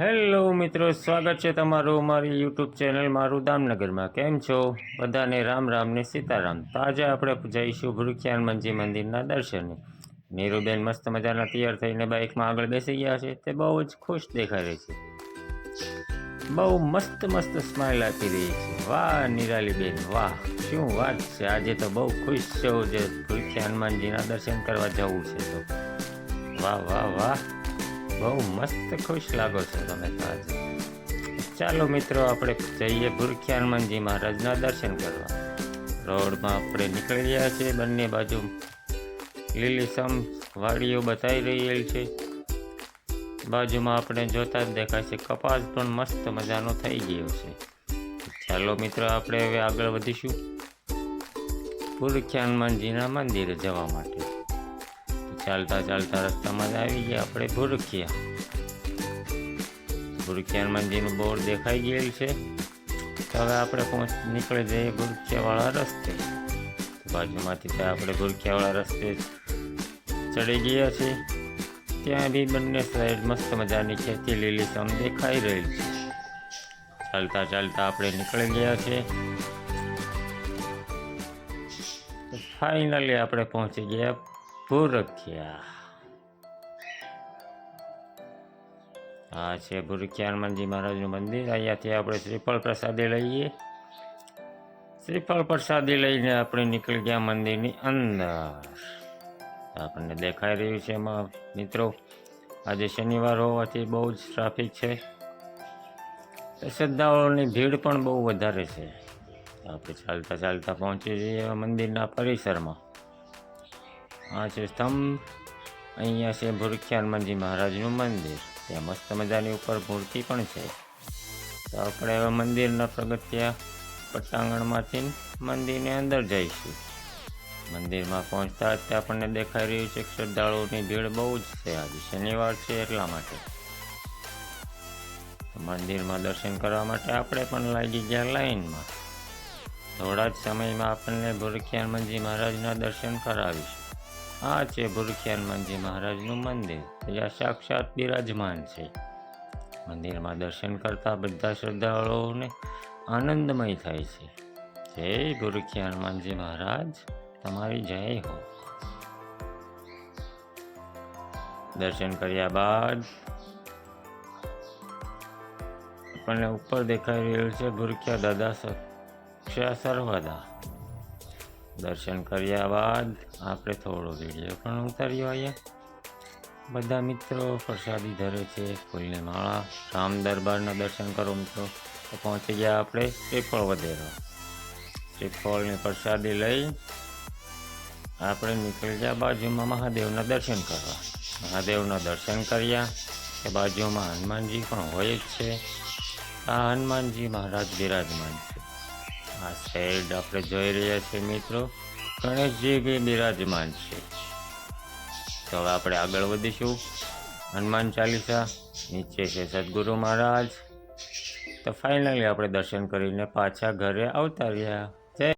Hello મિત્રો, સ્વાગત છે તમારું મારી યુટ્યુબ ચેનલ મારું દામનગરમાં કેમ છો? બધાને રામ રામ ને સીતારામ. તો આજે આપણે જઈશું ભૂરખિયાન મંજી મંદિરના દર્શને. નીરુબેન મસ્ત મજાના તૈયાર થઈને બાઇકમાં આગળ બેસી ગયા છે. તે બહુ જ ખુશ દેખાઈ રહી છે. બહુ મસ્ત મસ્ત સ્માઇલ આપી રહી છે. વાહ, નિરાલીબેન, વાહ. શું વાત છે? આજે તો બહુ ખુશ છો જે ભૂરખિયા હનુમાનજીના દર્શન કરવા જવું છે તો. વાહ વાહ વાહ. બહુ મસ્ત ખુશ લાગો છો તમે તો આજે. ચાલો મિત્રો, આપણે જઈએ ભૂરખિયા હનુમાનજી મહારાજના દર્શન કરવા. રોડમાં આપણે નીકળી ગયા છીએ, બંને બાજુ લીલીસમ વાડીઓ બતાવી રહેલી છે. બાજુમાં આપણે જોતા જ દેખાય છે, કપાસ પણ મસ્ત મજાનો થઈ ગયો છે. ચાલો મિત્રો, આપણે હવે આગળ વધીશું. ભૂરખિયા હનુમાનજીના મંદિરે જવા માટે. ચાલતા ચાલતા રસ્તામાં જ આવી ગયા. આપણે ભુરખિયા. ભુરખિયા હનુમાનજીનું બોર્ડ દેખાઈ ગયેલ છે. તો હવે આપણે પહોંચ નીકળી જઈએ ભુરખિયાવાળા રસ્તે. બાજુમાંથી ત્યાં આપણે ભુરખિયાવાળા રસ્તે ચડી ગયા છીએ. ત્યાં બી બંને સાઈડ મસ્ત મજાની ખેતી લીલી સમ દેખાઈ રહી છે. ચાલતા ચાલતા આપણે નીકળી ગયા છીએ. ફાઇનલી આપણે પહોંચી ગયા. ભૂરખિયા. આ છે ભૂરખિયા હનુમાનજી મહારાજનું મંદિર. અહીંયાથી આપણે શ્રીફળ પ્રસાદી લઈએ. શ્રીફળ પ્રસાદી લઈને આપણે નીકળી ગયા મંદિરની અંદર. આપણને દેખાઈ રહ્યું છે, એમાં મિત્રો, આજે શનિવાર હોવાથી બહુ જ ટ્રાફિક છે. શ્રદ્ધાળુઓની ભીડ પણ બહુ વધારે છે. આપણે ચાલતા ચાલતા પહોંચી જઈએ મંદિરના પરિસરમાં. આ છે સ્તંભ. અહીંયા છે ભૂરખિયા હનુમાનજી મહારાજનું મંદિર. ત્યાં મસ્ત મજાની ઉપર મૂર્તિ પણ છે. તો આપણે હવે મંદિરના પ્રગત્યા પટાંગણમાંથી મંદિરની અંદર જઈશું. મંદિરમાં પહોંચતા જ આપણને દેખાઈ રહ્યું છે કે શ્રદ્ધાળુઓની ભીડ બહુ જ છે. આજે શનિવાર છે એટલા માટે. મંદિરમાં દર્શન કરવા માટે આપણે પણ લાગી ગયા લાઈનમાં. થોડા જ સમયમાં આપણને ભૂરખિયા હનુમાનજી મહારાજના દર્શન કરાવીશું. આ છે ભૂરખિયા હનુમાનજી મહારાજનું મંદિર. ત્યાં સાક્ષાત બિરાજમાન છે. મંદિરમાં દર્શન કરતા બધા શ્રદ્ધાળુઓને આનંદમય થાય છે. જય ભૂરખિયા હનુમાનજી મહારાજ, તમારી જય હો. દર્શન કર્યા બાદ આપણને ઉપર દેખાઈ રહ્યું છે ભૂરખિયા દાદા સક્ષા સર્વદા. દર્શન કર્યા બાદ આપણે થોડો વીડિયો પણ ઉતાર્યો અહીંયા. બધા મિત્રો પ્રસાદી ધરે છે, ફૂલની માળા, રામ દરબારના દર્શન કરો મિત્રો. તો પહોંચી ગયા આપણે શ્રીફળ વધેરા શ્રીફળની પ્રસાદી લઈ આપણે નીકળી ગયા બાજુમાં મહાદેવના દર્શન કરવા. મહાદેવના દર્શન કર્યા. કે બાજુમાં હનુમાનજી પણ હોય જ છે. આ હનુમાનજી મહારાજ બિરાજમાન છે. આ સાઈડ આપણે જોઈ રહ્યા છીએ મિત્રો. ગણેશજી બી બિરાજમાન છે. તો હવે આપણે આગળ વધીશું. હનુમાન ચાલીસા, નીચે છે સદગુરુ મહારાજ. તો ફાઇનલી આપણે દર્શન કરીને પાછા ઘરે આવતા રહ્યા.